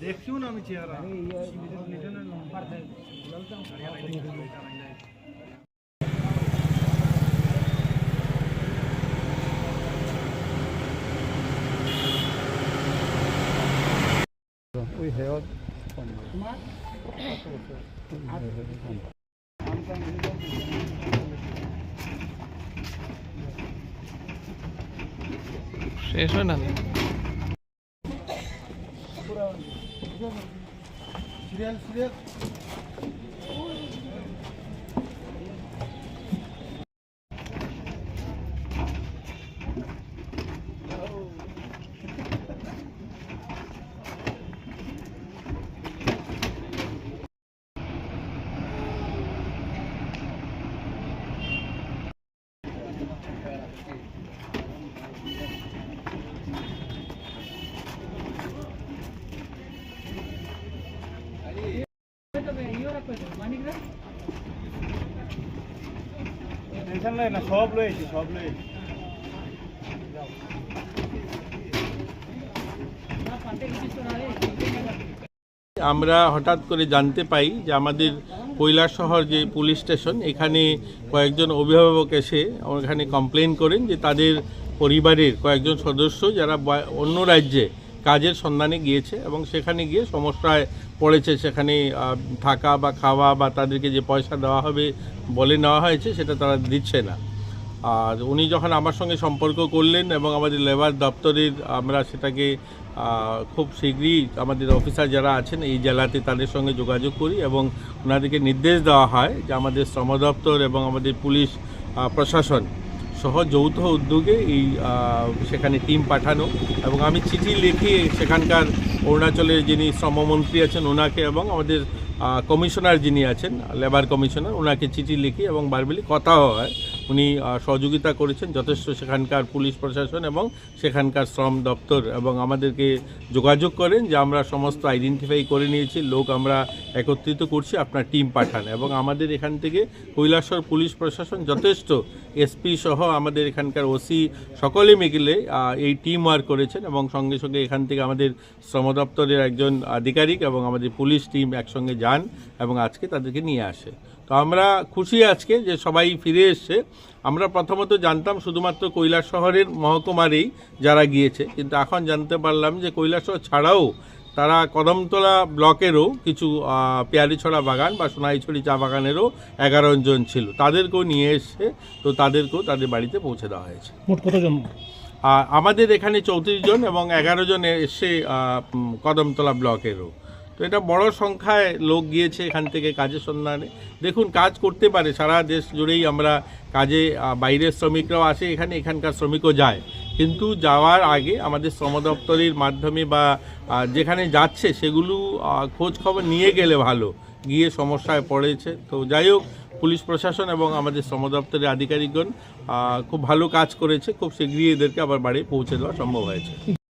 দেখছিও না আমি চেহারা। ওই হেয়ার শেষ হয় না? Şuraya şuraya. টেনশন লাগে না সব রয়েছে সব রয়েছে আমরা হঠাৎ করে জানতে পাই যে আমাদের কৈলাসহর যে পুলিশ স্টেশন এখানে কয়েকজন অভিভাবক এসে ওখানে কমপ্লেন করেন যে তাদের পরিবারের কয়েকজন সদস্য যারা অন্য রাজ্যে কাজের সন্ধানে গিয়েছে এবং সেখানে গিয়ে সমস্যায় পড়েছে। সেখানে থাকা বা খাওয়া বা তাদেরকে যে পয়সা দেওয়া হবে বলে নেওয়া হয়েছে, সেটা তারা দিচ্ছে না। আর উনি যখন আমার সঙ্গে সম্পর্ক করলেন এবং আমাদের লেবার দপ্তরের, আমরা সেটাকে খুব শীঘ্রই আমাদের অফিসার যারা আছেন এই জেলাতে তাদের সঙ্গে যোগাযোগ করি এবং ওনাদেরকে নির্দেশ দেওয়া হয় যে আমাদের শ্রম দপ্তর এবং আমাদের পুলিশ প্রশাসন সহ যৌথ উদ্যোগে এই সেখানে টিম পাঠানো এবং আমি চিঠি লিখে সেখানকার অরুণাচলের যিনি শ্রমমন্ত্রী আছেন ওনাকে এবং আমাদের কমিশনার যিনি আছেন লেবার কমিশনার ওনাকে চিঠি লিখি এবং বারবেলি কথা হয়। উনি সহযোগিতা করেছেন যথেষ্ট সেখানকার পুলিশ প্রশাসন এবং সেখানকার শ্রম দপ্তর এবং আমাদেরকে যোগাযোগ করেন যে আমরা সমস্ত আইডেন্টিফাই করে নিয়েছি, লোক আমরা একত্রিত করছি, আপনার টিম পাঠান এবং আমাদের এখান থেকে কৈলাসর পুলিশ প্রশাসন যথেষ্ট এসপি সহ আমাদের এখানকার ওসি সকলে মিলে এই টিম ওয়ার্ক করেছেন এবং সঙ্গে সঙ্গে এখান থেকে আমাদের শ্রম দপ্তরের একজন আধিকারিক এবং আমাদের পুলিশ টিম একসঙ্গে যান এবং আজকে তাদেরকে নিয়ে আসে। তো আমরা খুশি আজকে যে সবাই ফিরে এসছে। আমরা প্রথমত জানতাম শুধুমাত্র কৈলাস শহরের মহকুমারেই যারা গিয়েছে, কিন্তু এখন জানতে পারলাম যে কৈলাস শহর ছাড়াও তারা কদমতলা ব্লকেরও কিছু পেয়ারিছড়া বাগান বা সোনাইছড়ি চা বাগানেরও এগারো জন ছিল। তাদেরকেও নিয়ে এসছে তো তাদেরকেও তাদের বাড়িতে পৌঁছে দেওয়া হয়েছে। মোট কতজন? আমাদের এখানে চৌত্রিশ জন এবং এগারো জন এসে কদমতলা ব্লকেরও। তো এটা বড় সংখ্যায় লোক গিয়েছে এখান থেকে কাজের সন্ধানে। দেখুন কাজ করতে পারে সারা দেশ জুড়েই আমরা কাজে বাইরের শ্রমিকরাও আসে এখানে এখানকার শ্রমিকও যায়। কিন্তু যাওয়ার আগে আমাদের শ্রম দপ্তরের মাধ্যমে বা যেখানে যাচ্ছে সেগুলো খোঁজ খবর নিয়ে গেলে ভালো। গিয়ে সমস্যায় পড়েছে। তো যাই হোক, পুলিশ প্রশাসন এবং আমাদের শ্রম দপ্তরের আধিকারিকগণ খুব ভালো কাজ করেছে। খুব শীঘ্রই এদেরকে আবার বাড়ি পৌঁছে দেওয়া সম্ভব হয়েছে।